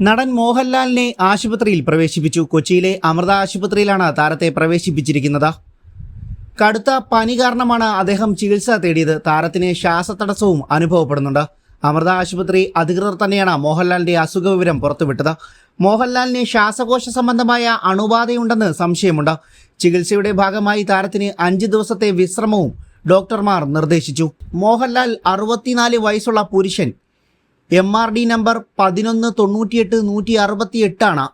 നടൻ മോഹൻലാലിനെ ആശുപത്രിയിൽ പ്രവേശിപ്പിച്ചു. കൊച്ചിയിലെ അമൃത ആശുപത്രിയിലാണ് താരത്തെ പ്രവേശിപ്പിച്ചിരിക്കുന്നത്. കടുത്ത പനി കാരണമാണ് അദ്ദേഹം ചികിത്സ തേടിയത്. താരത്തിന് ശ്വാസതടസ്സവും അനുഭവപ്പെടുന്നുണ്ട്. അമൃത ആശുപത്രി അധികൃതർ തന്നെയാണ് മോഹൻലാലിന്റെ അസുഖ വിവരം പുറത്തുവിട്ടത്. മോഹൻലാലിന് ശ്വാസകോശ സംബന്ധമായ അണുബാധയുണ്ടെന്ന് സംശയമുണ്ട്. ചികിത്സയുടെ ഭാഗമായി താരത്തിന് അഞ്ച് ദിവസത്തെ വിശ്രമവും ഡോക്ടർമാർ നിർദ്ദേശിച്ചു. മോഹൻലാൽ അറുപത്തിനാല് വയസ്സുള്ള പുരുഷൻ എം ആർ ഡി നമ്പർ പതിനൊന്ന് തൊണ്ണൂറ്റിയെട്ട് നൂറ്റി അറുപത്തി എട്ടാണ്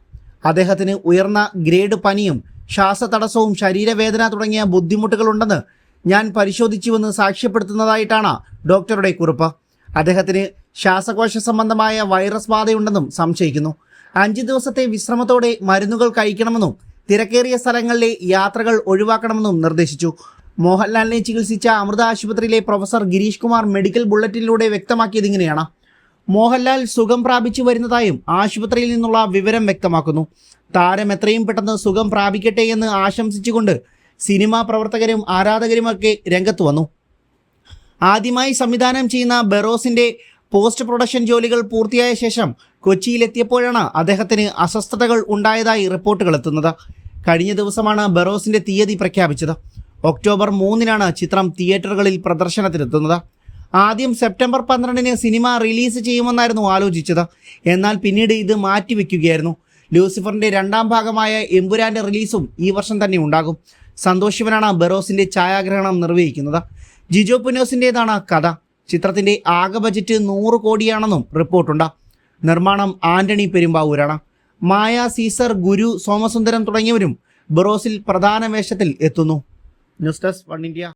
അദ്ദേഹത്തിന് ഉയർന്ന ഗ്രേഡ് പനിയും ശ്വാസതടസ്സവും ശരീരവേദന തുടങ്ങിയ ബുദ്ധിമുട്ടുകളുണ്ടെന്ന് ഞാൻ പരിശോധിച്ചുവെന്ന് സാക്ഷ്യപ്പെടുത്തുന്നതായിട്ടാണ് ഡോക്ടറുടെ കുറിപ്പ്. അദ്ദേഹത്തിന് ശ്വാസകോശ സംബന്ധമായ വൈറസ് ബാധയുണ്ടെന്നും സംശയിക്കുന്നു. അഞ്ച് ദിവസത്തെ വിശ്രമത്തോടെ മരുന്നുകൾ കഴിക്കണമെന്നും തിരക്കേറിയ സ്ഥലങ്ങളിലെ യാത്രകൾ ഒഴിവാക്കണമെന്നും നിർദ്ദേശിച്ചു. മോഹൻലാലിനെ ചികിത്സിച്ച അമൃത ആശുപത്രിയിലെ പ്രൊഫസർ ഗിരീഷ് കുമാർ മെഡിക്കൽ ബുള്ളറ്റിനിലൂടെ വ്യക്തമാക്കിയത് ഇങ്ങനെയാണ്. മോഹൻലാൽ സുഖം പ്രാപിച്ചു വരുന്നതായും ആശുപത്രിയിൽ നിന്നുള്ള വിവരം വ്യക്തമാക്കുന്നു. താരം എത്രയും പെട്ടെന്ന് സുഖം പ്രാപിക്കട്ടെ എന്ന് ആശംസിച്ചുകൊണ്ട് സിനിമാ പ്രവർത്തകരും ആരാധകരുമൊക്കെ രംഗത്ത് വന്നു. ആദ്യമായി സംവിധാനം ചെയ്യുന്ന ബെറോസിന്റെ പോസ്റ്റ് പ്രൊഡക്ഷൻ ജോലികൾ പൂർത്തിയായ ശേഷം കൊച്ചിയിലെത്തിയപ്പോഴാണ് അദ്ദേഹത്തിന് അസ്വസ്ഥതകൾ ഉണ്ടായതായി റിപ്പോർട്ടുകൾ എത്തുന്നത്. കഴിഞ്ഞ ദിവസമാണ് ബെറോസിന്റെ തീയതി പ്രഖ്യാപിച്ചത്. ഒക്ടോബർ മൂന്നിനാണ് ചിത്രം തിയേറ്ററുകളിൽ പ്രദർശനത്തിനെത്തുന്നത്. ആദ്യം സെപ്റ്റംബർ പന്ത്രണ്ടിന് സിനിമ റിലീസ് ചെയ്യുമെന്നായിരുന്നു ആലോചിച്ചത്. എന്നാൽ പിന്നീട് ഇത് മാറ്റിവെക്കുകയായിരുന്നു. ലൂസിഫറിന്റെ രണ്ടാം ഭാഗമായ എമ്പുരാന്റെ റിലീസും ഈ വർഷം തന്നെ ഉണ്ടാകും. സന്തോഷ് ശിവനാണ് ബെറോസിന്റെ ഛായാഗ്രഹണം നിർവഹിക്കുന്നത്. ജിജോ പുനോസിന്റെതാണ് കഥ. ചിത്രത്തിന്റെ ആകെ ബജറ്റ് നൂറ് കോടിയാണെന്നും റിപ്പോർട്ടുണ്ട്. നിർമ്മാണം ആന്റണി പെരുമ്പാവൂരാണ്. മായ സീസർ ഗുരു സോമസുന്ദരം തുടങ്ങിയവരും ബെറോസിൽ പ്രധാന വേഷത്തിൽ എത്തുന്നു. News desk One India.